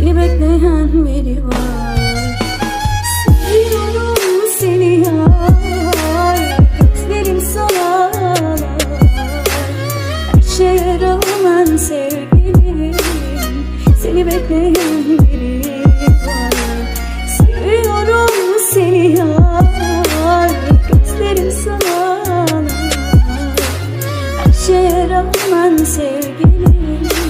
Seni bekleyen biri var. Seviyorum seni yar Gözlerim sana Her şeye rağmen sevgilim. Seni bekleyen biri var. Seviyorum seni yar Gözlerim sana Her şeye rağmen sevgilim